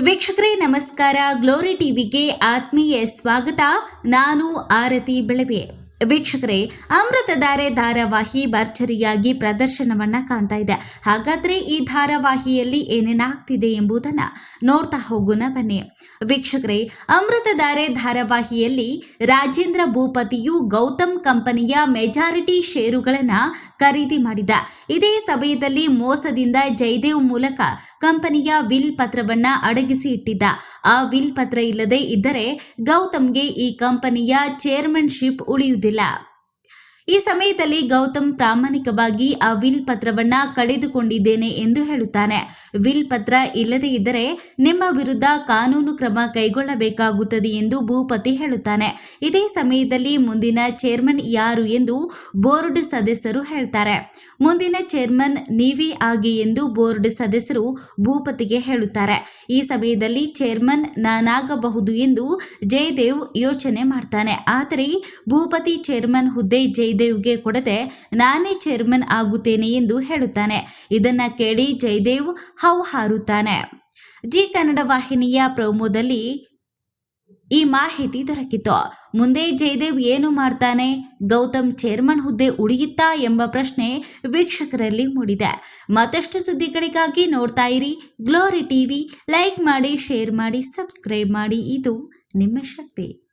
ವೀಕ್ಷಕರೇ, ನಮಸ್ಕಾರ. ಗ್ಲೋರಿ ಟಿವಿಗೆ ಆತ್ಮೀಯ ಸ್ವಾಗತ. ನಾನು ಆರತಿ ಬೆಳವೆ. ವೀಕ್ಷಕರೇ ಅಮೃತಧಾರೆ ಧಾರಾವಾಹಿ ಭರ್ಜರಿಯಾಗಿ ಪ್ರದರ್ಶನವನ್ನ ಕಾಣ್ತಾ ಇದೆ. ಹಾಗಾದ್ರೆ ಈ ಧಾರಾವಾಹಿಯಲ್ಲಿ ಏನೇನಾಗ್ತಿದೆ ಎಂಬುದನ್ನ ನೋಡ್ತಾ ಹೋಗೋಣ ಬನ್ನಿ. ವೀಕ್ಷಕರೇ ಅಮೃತಧಾರೆ ಧಾರಾವಾಹಿಯಲ್ಲಿ ರಾಜೇಂದ್ರ ಭೂಪತಿಯು ಗೌತಮ್ ಕಂಪನಿಯ ಮೆಜಾರಿಟಿ ಷೇರುಗಳನ್ನ ಖರೀದಿ ಮಾಡಿದ. ಇದೇ ಸಮಯದಲ್ಲಿ ಮೋಸದಿಂದ ಜಯದೇವ್ ಮೂಲಕ ಕಂಪನಿಯ ವಿಲ್ ಪತ್ರವನ್ನ ಅಡಗಿಸಿ ಇಟ್ಟಿದ್ದ. ಆ ವಿಲ್ ಪತ್ರ ಇಲ್ಲದೆ ಇದ್ದರೆ ಗೌತಮ್ಗೆ ಈ ಕಂಪನಿಯ ಚೇರ್ಮನ್ಶಿಪ್ ಉಳಿಯುವುದಿಲ್ಲ. ಈ ಸಮಯದಲ್ಲಿ ಗೌತಮ್ ಪ್ರಾಮಾಣಿಕವಾಗಿ ಆ ವಿಲ್ ಪತ್ರವನ್ನ ಕಳೆದುಕೊಂಡಿದ್ದೇನೆ ಎಂದು ಹೇಳುತ್ತಾನೆ. ವಿಲ್ ಪತ್ರ ಇಲ್ಲದೆ ಇದ್ದರೆ ನಿಮ್ಮ ವಿರುದ್ಧ ಕಾನೂನು ಕ್ರಮ ಕೈಗೊಳ್ಳಬೇಕಾಗುತ್ತದೆ ಎಂದು ಭೂಪತಿ ಹೇಳುತ್ತಾನೆ. ಇದೇ ಸಮಯದಲ್ಲಿ ಮುಂದಿನ ಚೇರ್ಮನ್ ಯಾರು ಎಂದು ಬೋರ್ಡ್ ಸದಸ್ಯರು ಹೇಳ್ತಾರೆ. ಮುಂದಿನ ಚೇರ್ಮನ್ ನೀವೇ ಆಗಿ ಎಂದು ಬೋರ್ಡ್ ಸದಸ್ಯರು ಭೂಪತಿಗೆ ಹೇಳುತ್ತಾರೆ. ಈ ಸಮಯದಲ್ಲಿ ಚೇರ್ಮನ್ ನಾನಾಗಬಹುದು ಎಂದು ಜಯದೇವ್ ಯೋಚನೆ ಮಾಡ್ತಾನೆ. ಆದರೆ ಭೂಪತಿ ಚೇರ್ಮನ್ ಹುದ್ದೆ ಜಯದೇವ್ಗೆ ಕೊಡದೆ ನಾನೇ ಚೇರ್ಮನ್ ಆಗುತ್ತೇನೆ ಎಂದು ಹೇಳುತ್ತಾನೆ. ಇದನ್ನ ಕೇಳಿ ಜಯದೇವ್ ಹೌ ಹಾರುತ್ತಾನೆ. ಜಿ ಕನ್ನಡ ವಾಹಿನಿಯ ಪ್ರೋಮೋದಲ್ಲಿ ಈ ಮಾಹಿತಿ ದೊರಕಿತು. ಮುಂದೆ ಜಯದೇವ್ ಏನು ಮಾಡ್ತಾನೆ? ಗೌತಮ್ ಚೇರ್ಮನ್ ಹುದ್ದೆ ಉಳಿಯುತ್ತಾ ಎಂಬ ಪ್ರಶ್ನೆ ವೀಕ್ಷಕರಲ್ಲಿ ಮೂಡಿದೆ. ಮತ್ತಷ್ಟು ಸುದ್ದಿಗಳಿಗಾಗಿ ನೋಡ್ತಾ ಇರಿ. ಗ್ಲೋರಿ ಟಿವಿ ಲೈಕ್ ಮಾಡಿ, ಶೇರ್ ಮಾಡಿ, ಸಬ್ಸ್ಕ್ರೈಬ್ ಮಾಡಿ. ಇದು ನಿಮ್ಮ ಶಕ್ತಿ.